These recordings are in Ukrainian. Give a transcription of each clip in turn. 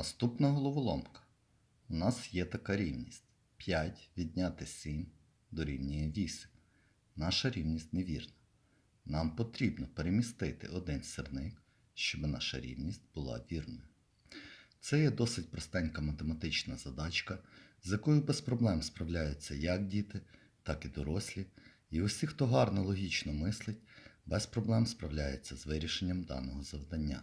Наступна головоломка. У нас є така рівність. 5 відняти 7 дорівнює 8. Наша рівність невірна. Нам потрібно перемістити один сирник, щоб наша рівність була вірною. Це є досить простенька математична задачка, з якою без проблем справляються як діти, так і дорослі, і усі, хто гарно логічно мислить, без проблем справляється з вирішенням даного завдання.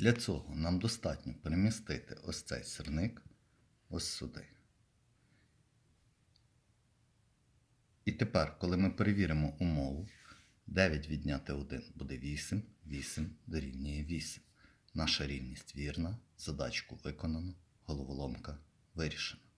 Для цього нам достатньо перемістити ось цей сирник ось сюди. І тепер, коли ми перевіримо умову, 9 відняти 1 буде 8, 8 дорівнює 8. Наша рівність вірна, задачку виконано, головоломка вирішена.